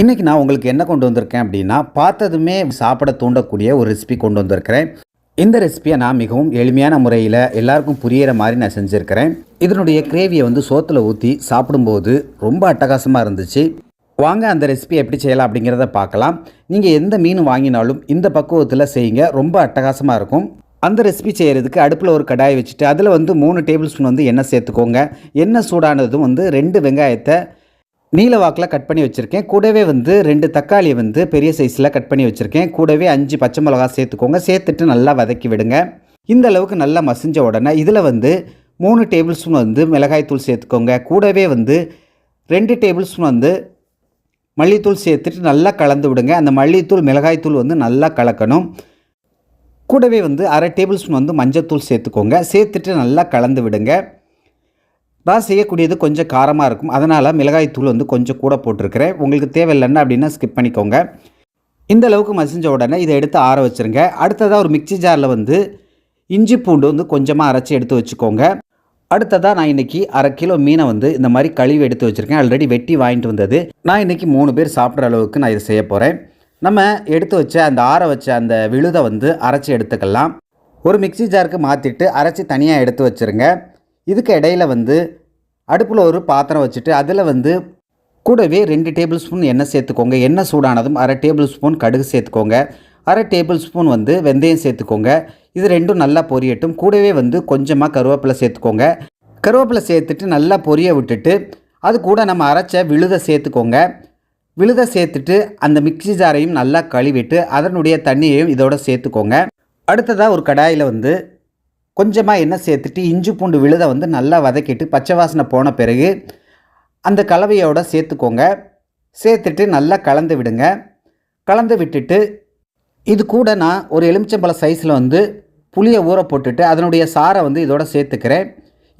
இன்றைக்கி நான் உங்களுக்கு என்ன கொண்டு வந்திருக்கேன் அப்படின்னா பார்த்ததுமே சாப்பிட தூண்டக்கூடிய ஒரு ரெசிபி கொண்டு வந்திருக்கிறேன். இந்த ரெசிபியை நான் மிகவும் எளிமையான முறையில் எல்லாருக்கும் புரியிற மாதிரி நான் செஞ்சுருக்கிறேன். இதனுடைய கிரேவியை வந்து சோத்தில் ஊற்றி சாப்பிடும்போது ரொம்ப அட்டகாசமாக இருந்துச்சு. வாங்க அந்த ரெசிபி எப்படி செய்யலாம் அப்படிங்கிறத பார்க்கலாம். நீங்கள் எந்த மீன் வாங்கினாலும் இந்த பக்குவத்தில் செய்யுங்க. ரொம்ப அட்டகாசமாக இருக்கும். அந்த ரெசிபி செய்கிறதுக்கு அடுப்பில் ஒரு கடாய் வச்சுட்டு அதில் வந்து மூணு டேபிள் ஸ்பூன் வந்து எண்ணெய் சேர்த்துக்கோங்க. எண்ணெய் சூடானதும் வந்து ரெண்டு வெங்காயத்தை நீல வாக்கில் கட் பண்ணி வச்சுருக்கேன். கூடவே வந்து ரெண்டு தக்காளியை வந்து பெரிய சைஸில் கட் பண்ணி வச்சுருக்கேன். கூடவே அஞ்சு பச்சை மிளகா சேர்த்துக்கோங்க. சேர்த்துட்டு நல்லா வதக்கி விடுங்க. இந்த அளவுக்கு நல்லா மசிஞ்ச உடனே இதில் வந்து மூணு டேபிள் ஸ்பூன் வந்து மிளகாய்த்தூள் சேர்த்துக்கோங்க. கூடவே வந்து ரெண்டு டேபிள் ஸ்பூன் வந்து மல்லித்தூள் சேர்த்துட்டு நல்லா கலந்து விடுங்க. அந்த மல்லித்தூள் மிளகாய்த்தூள் வந்து நல்லா கலக்கணும். கூடவே வந்து அரை டேபிள் ஸ்பூன் வந்து மஞ்சத்தூள் சேர்த்துக்கோங்க. சேர்த்துட்டு நல்லா கலந்து விடுங்க. நான் செய்யக்கூடியது கொஞ்சம் காரமாக இருக்கும். அதனால் மிளகாய் தூள் வந்து கொஞ்சம் கூட போட்டிருக்கிறேன். உங்களுக்கு தேவையில்லைன்னா அப்படின்னா ஸ்கிப் பண்ணிக்கோங்க. இந்த அளவுக்கு மசிஞ்ச உடனே இதை எடுத்து ஆற வச்சுருங்க. அடுத்ததாக ஒரு மிக்ஸி ஜாரில் வந்து இஞ்சி பூண்டு வந்து கொஞ்சமாக அரைச்சி எடுத்து வச்சுக்கோங்க. அடுத்ததாக நான் இன்றைக்கி அரை கிலோ மீனை வந்து இந்த மாதிரி கழுவி எடுத்து வச்சுருக்கேன். ஆல்ரெடி வெட்டி வாங்கிட்டு வந்தது. நான் இன்றைக்கி மூணு பேர் சாப்பிட்ற அளவுக்கு நான் இதை செய்ய போகிறேன் நம்ம எடுத்து வச்ச அந்த ஆற வச்ச அந்த விழுதை வந்து அரைச்சி எடுத்துக்கலாம். ஒரு மிக்ஸி ஜாருக்கு மாற்றிட்டு அரைச்சி தனியாக எடுத்து வச்சுருங்க. இதுக்கு இடையில வந்து அடுப்பில் ஒரு பாத்திரம் வச்சுட்டு அதில் வந்து கூடவே ரெண்டு டேபிள் ஸ்பூன் எண்ணெய் சேர்த்துக்கோங்க. எண்ணெய் சூடானதும் அரை டேபிள் ஸ்பூன் கடுகு சேர்த்துக்கோங்க. அரை டேபிள் ஸ்பூன் வந்து வெந்தயம் சேர்த்துக்கோங்க. இது ரெண்டும் நல்லா பொரியட்டும். கூடவே வந்து கொஞ்சமாக கருவேப்பிலை சேர்த்துக்கோங்க. கருவேப்பிலை சேர்த்துட்டு நல்லா பொரிய விட்டுட்டு அது கூட நம்ம அரைச்ச விழுதை சேர்த்துக்கோங்க. விழுதை சேர்த்துட்டு அந்த மிக்ஸி ஜாரையும் நல்லா கழுவிட்டு அதனுடைய தண்ணியையும் இதோட சேர்த்துக்கோங்க. அடுத்ததாக ஒரு கடாயில் வந்து கொஞ்சமாக எண்ணெய் சேர்த்துட்டு இஞ்சி பூண்டு விழுதை வந்து நல்லா வதக்கிட்டு பச்சை வாசனை போன பிறகு அந்த கலவையோட சேர்த்துக்கோங்க. சேர்த்துட்டு நல்லா கலந்து விடுங்க. கலந்து விட்டுட்டு இது கூட நான் ஒரு எலுமிச்சம்பழ சைஸில் வந்து புளியை ஊற போட்டுட்டு அதனுடைய சாரை வந்து இதோட சேர்த்துக்கிறேன்.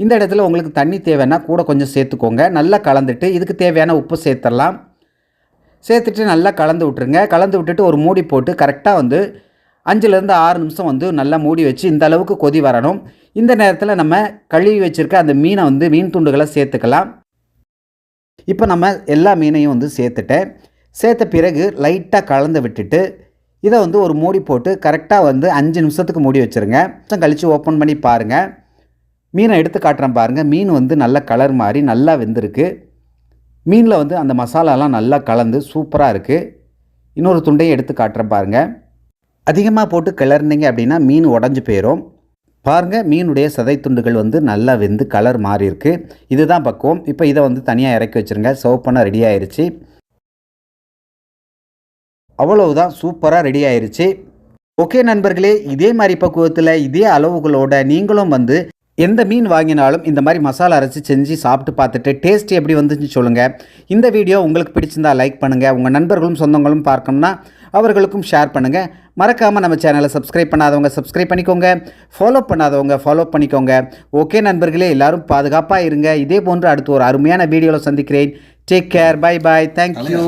இந்த இடத்துல உங்களுக்கு தண்ணி தேவைன்னா கூட கொஞ்சம் சேர்த்துக்கோங்க. நல்லா கலந்துட்டு இதுக்கு தேவையான உப்பு சேர்த்துடலாம். சேர்த்துட்டு நல்லா கலந்து விட்டுருங்க. கலந்து விட்டுட்டு ஒரு மூடி போட்டு கரெக்டாக வந்து அஞ்சுலேருந்து ஆறு நிமிஷம் வந்து நல்லா மூடி வச்சு இந்த அளவுக்கு கொதி வரணும். இந்த நேரத்தில் நம்ம கழுவி வச்சுருக்க அந்த மீனை வந்து மீன் துண்டுகளை சேர்த்துக்கலாம். இப்போ நம்ம எல்லா மீனையும் வந்து சேர்த்துட்டேன். சேர்த்த பிறகு லைட்டாக கலந்து விட்டுட்டு இதை வந்து ஒரு மூடி போட்டு கரெக்டாக வந்து அஞ்சு நிமிஷத்துக்கு மூடி வச்சுருங்க. நிமிஷம் கழித்து ஓப்பன் பண்ணி பாருங்கள் மீனை எடுத்து காட்டுறேன் பாருங்கள் மீன் வந்து நல்ல கலர் மாதிரி நல்லா வெந்திருக்கு. மீனில் வந்து அந்த மசாலாலாம் நல்லா கலந்து சூப்பராக இருக்குது இன்னொரு துண்டையும் எடுத்து காட்டுறேன் பாருங்கள் அதிகமாக போட்டு கிளறினீங்க அப்படின்னா மீன் உடஞ்சி போயிடும் பாருங்கள் மீனுடைய சதைத்துண்டுகள் வந்து நல்லா வெந்து கலர் மாறி இருக்கு இதுதான் பக்குவம். இப்போ இதை வந்து தனியாக இறக்கி வச்சுருங்க. சோப்பனாக ரெடி ஆயிடுச்சு அவ்வளவுதான் சூப்பராக ரெடி ஆயிடுச்சு ஓகே நண்பர்களே இதே மாதிரி பக்குவத்தில் இதே அளவுகளோட நீங்களும் வந்து எந்த மீன் வாங்கினாலும் இந்த மாதிரி மசாலா அரைச்சி செஞ்சு சாப்பிட்டு பார்த்துட்டு டேஸ்ட் எப்படி வந்துச்சு சொல்லுங்கள் இந்த வீடியோ உங்களுக்கு பிடிச்சிருந்தா லைக் பண்ணுங்கள் உங்கள் நண்பர்களும் சொந்தங்களும் பார்க்கணும்னா அவர்களுக்கும் ஷேர் பண்ணுங்கள் மறக்காமல் நம்ம சேனலை சப்ஸ்கிரைப் பண்ணாதவங்க சப்ஸ்கிரைப் பண்ணிக்கோங்க. ஃபாலோ பண்ணாதவங்க ஃபாலோ பண்ணிக்கோங்க. ஓகே நண்பர்களே எல்லாரும் பாதுகாப்பாக இருங்க. இதே போன்று அடுத்து ஒரு அருமையான வீடியோவில் சந்திக்கிறேன். Take care bye bye thank you